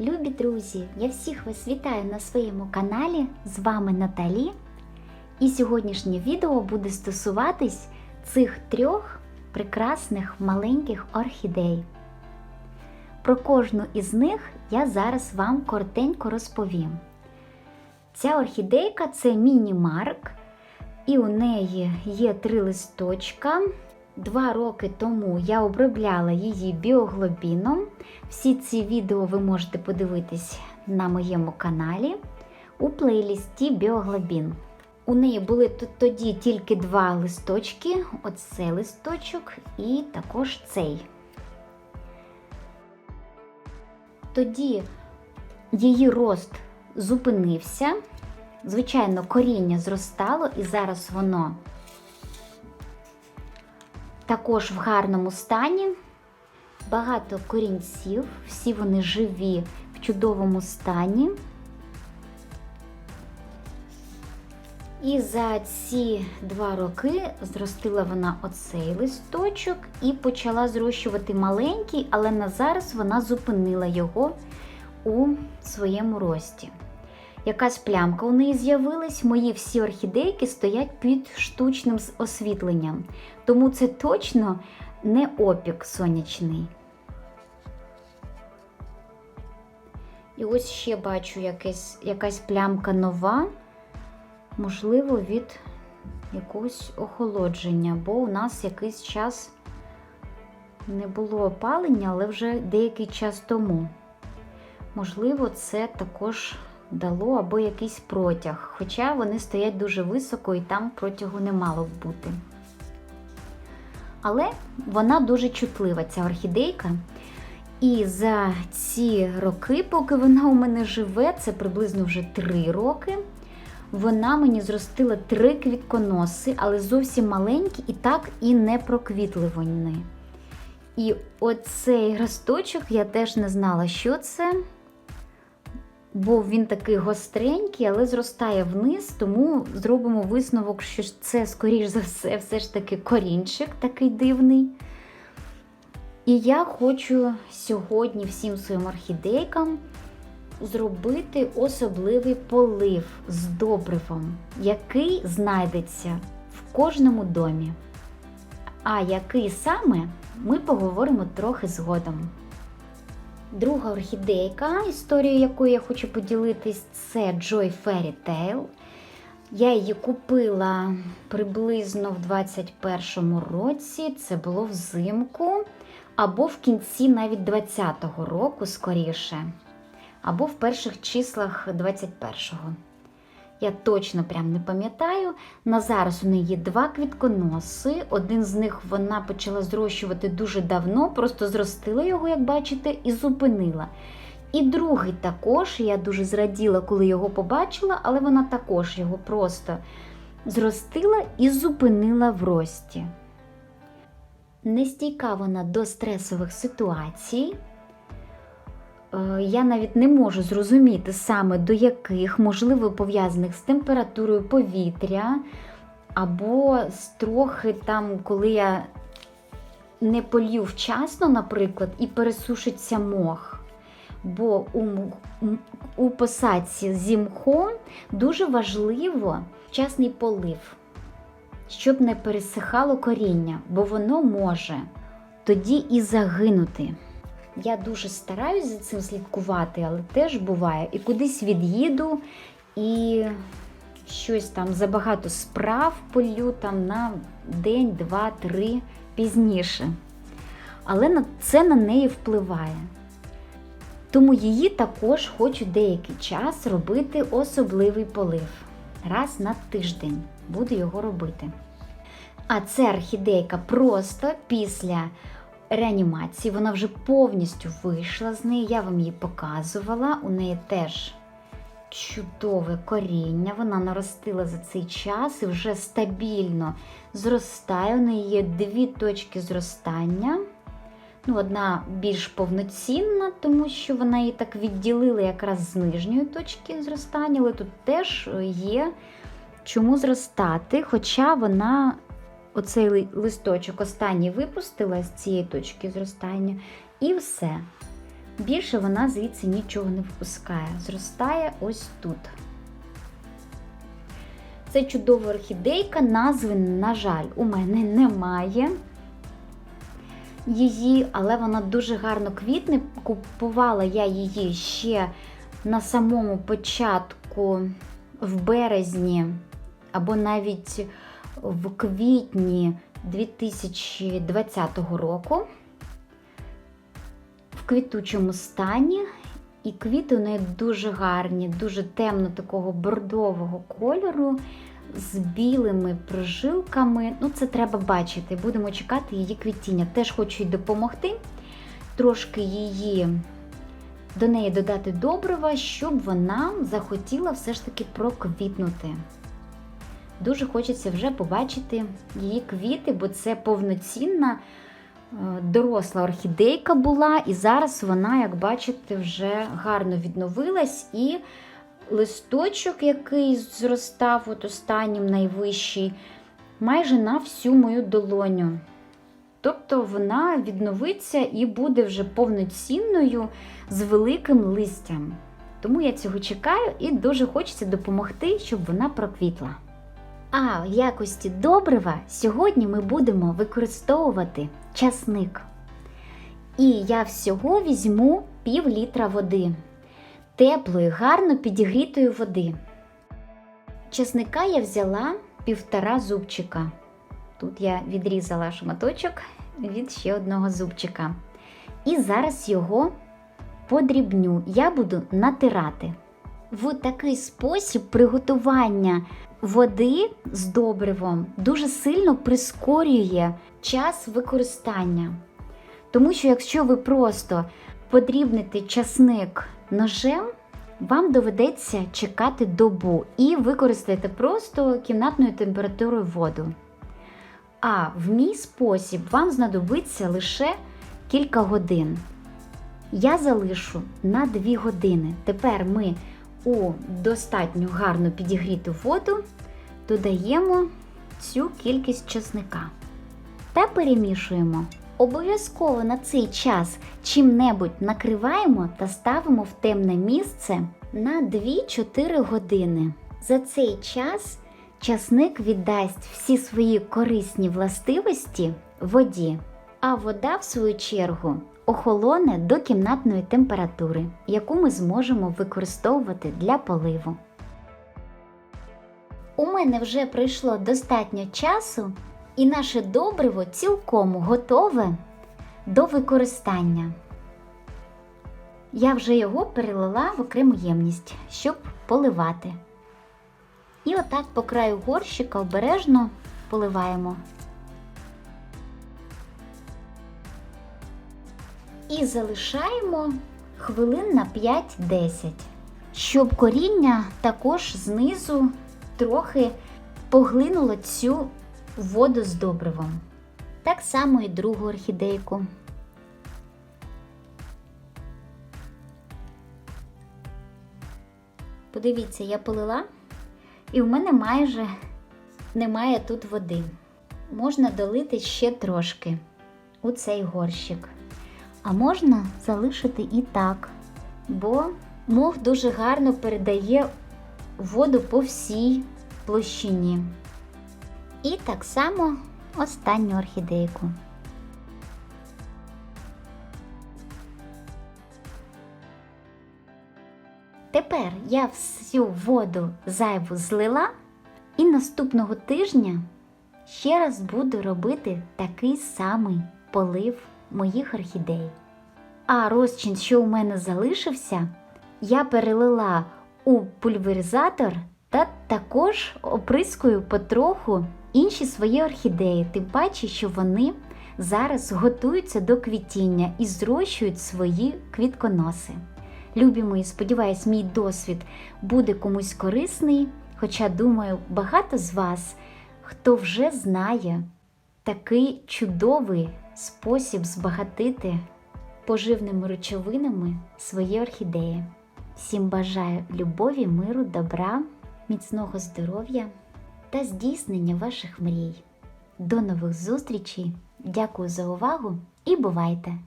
Любі друзі, я всіх вас вітаю на своєму каналі. З вами Наталі. І сьогоднішнє відео буде стосуватись цих трьох прекрасних маленьких орхідей. Про кожну із них я зараз вам коротенько розповім. Ця орхідейка це міні-марк, і у неї є три листочка. Два роки тому я обробляла її біоглобіном. Всі ці відео ви можете подивитись на моєму каналі у плейлісті Біоглобін. У неї були тоді тільки два листочки: оцей листочок і також цей. Тоді її рост зупинився. Звичайно, коріння зростало, і зараз воно також в гарному стані. Багато корінців, всі вони живі в чудовому стані. І за ці два роки зростила вона оцей листочок і почала зрощувати маленький, але на зараз вона зупинила його у своєму рості. Якась плямка у неї з'явилась, мої всі орхідейки стоять під штучним освітленням. Тому це точно не опік сонячний. І ось ще бачу якась, якась плямка нова, можливо, від якогось охолодження, бо у нас якийсь час не було опалення, але вже деякий час тому. Можливо, це також дало або якийсь протяг, хоча вони стоять дуже високо і там протягу не мало б бути. Але вона дуже чутлива, ця орхідейка. І за ці роки, поки вона у мене живе, це приблизно вже 3 роки. Вона мені зростила три квітконоси, але зовсім маленькі і так і не проквітли вони. І оцей росточок я теж не знала, що це бо він такий гостренький, але зростає вниз, тому зробимо висновок, що це, скоріш за все, все ж таки корінчик такий дивний. І я хочу сьогодні всім своїм орхідейкам зробити особливий полив з добривом, який знайдеться в кожному домі. А який саме ми поговоримо трохи згодом. Друга орхідейка, історію якої я хочу поділитись, це Joy Fairy Tale. Я її купила приблизно в 21-му році, це було взимку, або в кінці навіть 20-го року, скоріше, або в перших числах 21-го. Я точно прям не пам'ятаю. На зараз у неї є два квітконоси. Один з них вона почала зрощувати дуже давно, просто зростила його, як бачите, і зупинила. І другий також, я дуже зраділа, коли його побачила, але вона також його просто зростила і зупинила в рості. Нестійка вона до стресових ситуацій. Е, я навіть не можу зрозуміти саме до яких, можливо, пов'язаних з температурою повітря, або з трохи там, коли я не полью вчасно, наприклад, і пересушиться мох. Бо у у посадці зі мхом дуже важливо вчасний полив, щоб не пересихало коріння, бо воно може тоді і загинути. Я дуже стараюсь за цим слідкувати, але теж буває. І кудись від'їду, і щось там забагато справ полю там на день, два, три пізніше. Але це на неї впливає. Тому її також хочу деякий час робити особливий полив. Раз на тиждень буду його робити. А це орхідейка просто після реанімації. Вона вже повністю вийшла з неї, я вам її показувала. У неї теж чудове коріння. Вона наростила за цей час і вже стабільно зростає. У неї є дві точки зростання. Ну, Одна більш повноцінна, тому що вона її так відділила якраз з нижньої точки зростання, але тут теж є чому зростати, хоча вона оцей листочок останній випустила з цієї точки зростання, і все. більше вона звідси нічого не впускає. Зростає ось тут. Це чудова орхідейка, назви, на жаль, у мене немає її, але вона дуже гарно квітне. Купувала я її ще на самому початку в березні, або навіть в квітні 2020 року. В квітучому стані. І квіти у неї дуже гарні, дуже темно такого бордового кольору з білими прожилками. Ну, це треба бачити. Будемо чекати її квітіння. Теж хочу їй допомогти, трошки її до неї додати добрива, щоб вона захотіла все ж таки проквітнути. Дуже хочеться вже побачити її квіти, бо це повноцінна е, доросла орхідейка була, і зараз вона, як бачите, вже гарно відновилась і листочок, який зростав от останнім найвищий, майже на всю мою долоню. Тобто вона відновиться і буде вже повноцінною з великим листям. Тому я цього чекаю і дуже хочеться допомогти, щоб вона проквітла. А в якості добрива сьогодні ми будемо використовувати часник. І я всього візьму пів літра води теплої, гарно підігрітої води. Чесника я взяла півтора зубчика. Тут я відрізала шматочок від ще одного зубчика. І зараз його подрібню, я буду натирати. В такий спосіб приготування води з добривом дуже сильно прискорює час використання. Тому що, якщо ви просто подрібните часник ножем, вам доведеться чекати добу і використаєте просто кімнатною температурою воду. А в мій спосіб вам знадобиться лише кілька годин. Я залишу на 2 години. Тепер ми у достатньо гарно підігріту воду додаємо цю кількість чесника та перемішуємо. Обов'язково на цей час чим-небудь накриваємо та ставимо в темне місце на 2-4 години. За цей час часник віддасть всі свої корисні властивості воді, а вода, в свою чергу, охолоне до кімнатної температури, яку ми зможемо використовувати для поливу. У мене вже пройшло достатньо часу, і наше добриво цілком готове до використання. Я вже його перелила в окрему ємність, щоб поливати. І отак по краю горщика обережно поливаємо. І залишаємо хвилин на 5-10, щоб коріння також знизу трохи поглинуло цю воду з добривом. Так само і другу орхідейку. Подивіться, я полила, і в мене майже немає тут води. Можна долити ще трошки у цей горщик. А можна залишити і так, бо мох дуже гарно передає воду по всій площині. І так само останню орхідейку. Тепер я всю воду зайву злила, і наступного тижня ще раз буду робити такий самий полив моїх орхідей. А розчин, що у мене залишився, я перелила у пульверизатор та також оприскую потроху інші свої орхідеї, тим паче, що вони зараз готуються до квітіння і зрощують свої квітконоси. Любі мої, сподіваюсь, мій досвід буде комусь корисний, хоча, думаю, багато з вас, хто вже знає такий чудовий спосіб збагатити поживними речовинами свої орхідеї. Всім бажаю любові, миру, добра, міцного здоров'я та здійснення ваших мрій. До нових зустрічей! Дякую за увагу і бувайте!